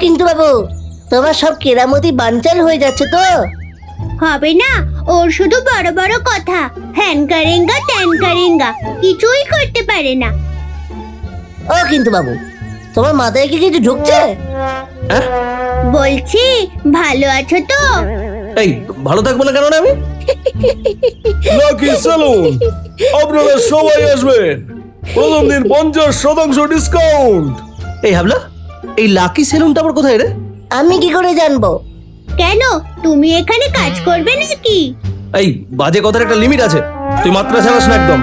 কিন্তু বাবু তোমার সব কেরামতি বানচাল হয়ে যাচ্ছে তো। হবে না ওর শুধু বড় বড় কথা। হ্যান কারেঙ্গা ত্যান কারেঙ্গা কিছুই করতে পারে না। ও কিন্তু বাবু তোমার মাথায় কি কিছু ঢুকছে? হ্যাঁ? বলছি ভালো আছো তো? এই ভালো থাকব না কেন রে আমি? লাকি সেলুন আপনারা সবাই আসবেন। প্রথম দিন পঞ্চাশ শতাংশ ডিসকাউন্ট এই হাবলা এই লাকি সেলুনটা আবার কোথায় রে? আমি কি করে জানব? কেন? তুমি এখানে কাজ করবে নাকি? এই বাজে কথার একটা লিমিট আছে। তুই মাত্রা ছাড়াস না একদম।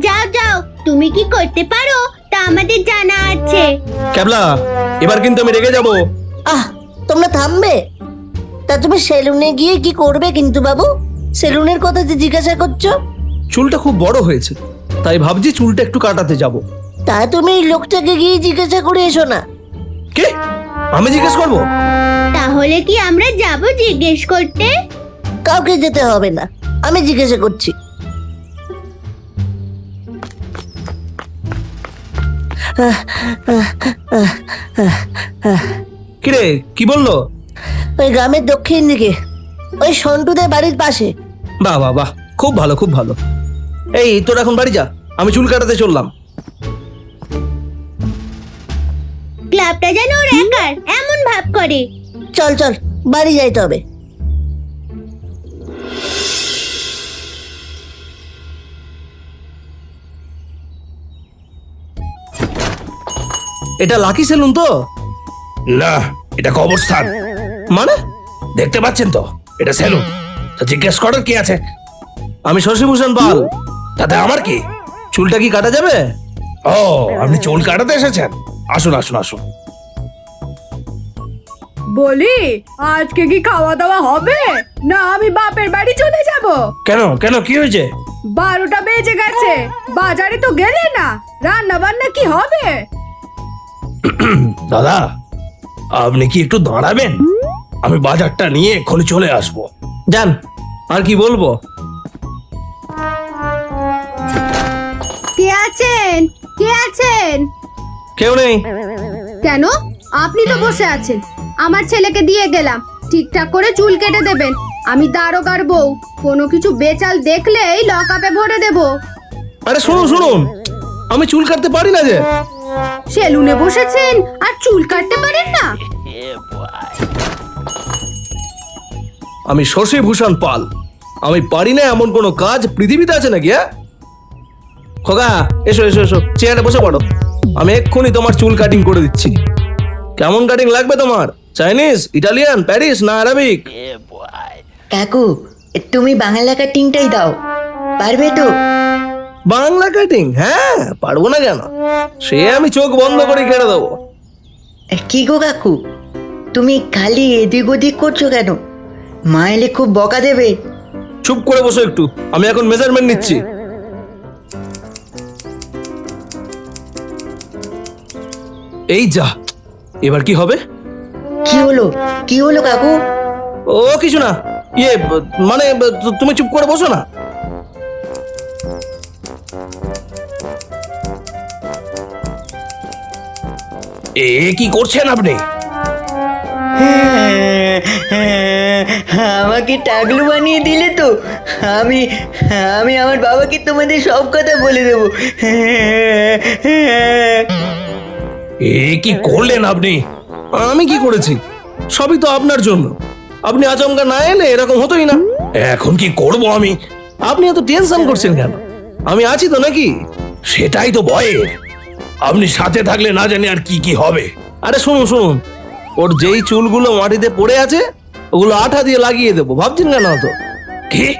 যাও যাও। তুমি কি করতে পারো? তা আমাদের জানা আছে। ক্যাবলা এবার কিন্তু আমি রেগে যাব। আহ তোমরা থামবে? তা তুমি সেলুনে গিয়ে কি করবে কিন্তু বাবু? সেলুনের কথা যে জিজ্ঞাসা করছ? চুলটা খুব বড় হয়েছে। তাই ভাবছি চুলটা একটু কাটাতে যাব। তা তুমি এই লোকটাকে গিয়ে জিজ্ঞাসা করে এসো না। কে? আমি জিজ্ঞেস করব? তাহলে কি আমরা যাব জিজ্ঞেস করতে? কাউকে যেতে হবে না। আমি জিজ্ঞাসা করছি। কিরে কি বলল? ওই গ্রামের দক্ষিণ দিকে। ওই সন্টুদের বাড়ির পাশে। বাহ বাহ বাহ। খুব ভালো খুব ভালো। এই তোর এখন বাড়ি যা। আমি চুল কাটাতে চললাম। ক্লাবটা যেন ওর একার এমন ভাব করে। চল চল বাড়ি যাইতে হবে এটা লাকি সেলুন তো? না এটা কবরস্থান। মানে? দেখতে পাচ্ছেন তো এটা সেলুন তো জিজ্ঞেস করার কি আছে। আমি শশীভূষণ পাল। তাতে আমার কি? চুলটা কি কাটা যাবে? ও আপনি চুল কাটাতে এসেছেন। আসুন আসুন আসুন। বলি আজকে কি খাওয়া দাওয়া হবে? না আমি বাপের বাড়ি চলে যাব। কেন কেন কি হয়েছে? বারোটা বেজে গেছে বাজারে তো গেলে না রান্না বান্না কি হবে? দাদা আপনি কি একটু দাঁড়াবেন? আমি বাজারটা নিয়ে এক্ষুনি চলে আসব। যান আর কি বলব? কে আছেন? কে আছেন? কেউ নেই। কেন? আপনি তো বসে আছেন। আমার ছেলেকে দিয়ে গেলাম। ঠিকঠাক করে চুল কেটে দেবেন। আমি দারোগার বউ। কোনো কিছু বেচাল দেখলেই লকআপে ভরে দেব। আরে শুনুন শুনুন। আমি চুল কাটতে পারি না যে। সেলুনে বসেছেন আর চুল কাটতে পারেন না। আমি শশীভূষণ পাল। আমি পারি না এমন কোনো কাজ পৃথিবীতে আছে নাকি হ্যাঁ? খোকা এসো এসো এসো। চেয়ারে বসে পড়ো। আমি এক্ষুনি তোমার চুল কাটিং করে দিচ্ছি। কেমন কাটিং লাগবে তোমার? চাইনিজ ইটালিয়ান প্যারিস না আরবিক কাকু তুমি বাংলা কাটিংটাই দাও। পারবে তো? বাংলা কাটিং হ্যাঁ পারব না কেন? সে আমি চোখ বন্ধ করে কেটে দেবো। কি গো কাকু? তুমি খালি এদিক ওদিক করছ কেন? মা এলে খুব বকা দেবে। চুপ করে বসো একটু। আমি এখন মেজারমেন্ট নিচ্ছি। এই যা এবার কি হবে? কি হলো? কি হলো কাকু? ও কিছু না। ইয়ে মানে তুমি চুপ করে বসো না। এ কি করছেন আপনি? আমাকে টাগলু বানিয়ে দিলে তো। আমি আমি আমার বাবাকে তোমাদের সব কথা বলে দেবো। এ কি করলেন আপনি? আমি কি করেছি? সবই তো আপনার জন্য। আপনি আচমকা না এলে এরকম হতোই না। এখন কি করব আমি? আপনি এত টেনশন করছেন কেন? আমি আছি তো নাকি? সেটাই তো ভয়ের। আপনি সাথে থাকলে না জানি আর কি কি হবে। আরে শুনুন শুনুন। ওর যেই চুলগুলো মাটিতে পড়ে আছে ওগুলো আঠা দিয়ে লাগিয়ে দেবো। ভাবছেন কেন তো কি?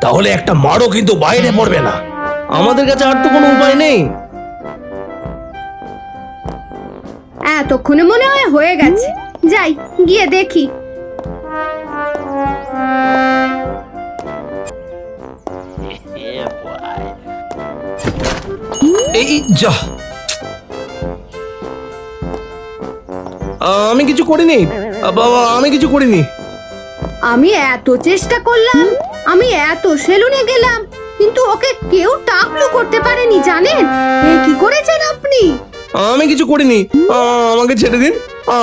তাহলে একটা মারও কিন্তু বাইরে পড়বে না। আমাদের কাছে আর তো কোনো উপায় নেই। এতক্ষণে মনে হয় হয়ে গেছে। যাই গিয়ে দেখি। এই যা। আমি কিছু করিনি। বাবা আমি কিছু করিনি। আমি এত চেষ্টা করলাম আমি এত সেলুনে গেলাম কিন্তু ওকে কেউ টাকলু করতে পারেনি জানেন? এ কি করেছেন আপনি আমি কিছু করিনি। আমাকে ছেড়ে দিন।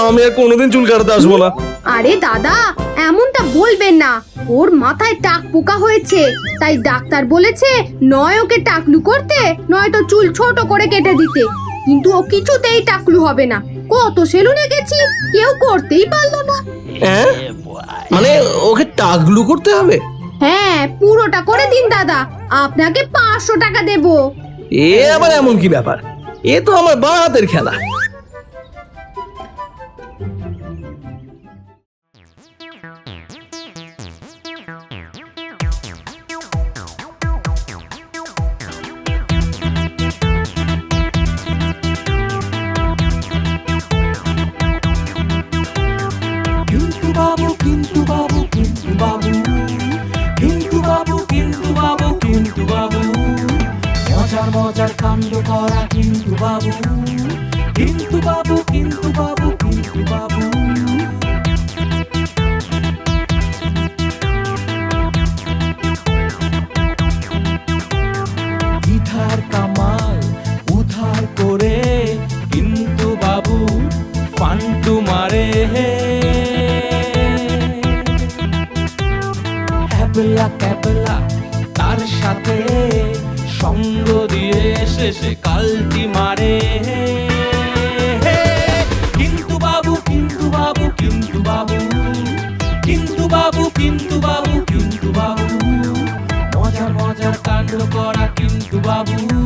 আমি আর কোনোদিন চুল কাটাতে আসব না। আরে দাদা এমনটা বলবেন না। ওর মাথায় টাক পোকা হয়েছে। তাই ডাক্তার বলেছে নয় ওকে টাকলু করতে নয়তো চুল ছোট করে কেটে দিতে। কিন্তু ও কিছুতেই টাকলু হবে না। কত সেলুনে গেছি কেউ করতেই পারল না। হ্যাঁ মানে ওকে টাকলু করতে হবে? হ্যাঁ পুরোটা করে দিন দাদা। আপনাকে পাঁচশো টাকা দেবো। এ আবার এমন কি ব্যাপার? এ তো আমার বাঁ হাতের খেলা। মজার মজার কাণ্ড করা কিন্তু বাবু। কিন্তু বাবু কিন্তু বাবু কিন্তু বাবু। ইধার কামাল উধার করে কিন্তু বাবু ফান্টু মারে। হ্যাবলা ক্যাবলা তার সাথে সঙ্গ দিয়ে শেষে কালটি মারে। কিন্তু বাবু কিন্তু বাবু কিন্তু বাবু কিন্তু বাবু কিন্তু বাবু কিন্তু বাবু মজার মজার কাণ্ড করা কিন্তু বাবু।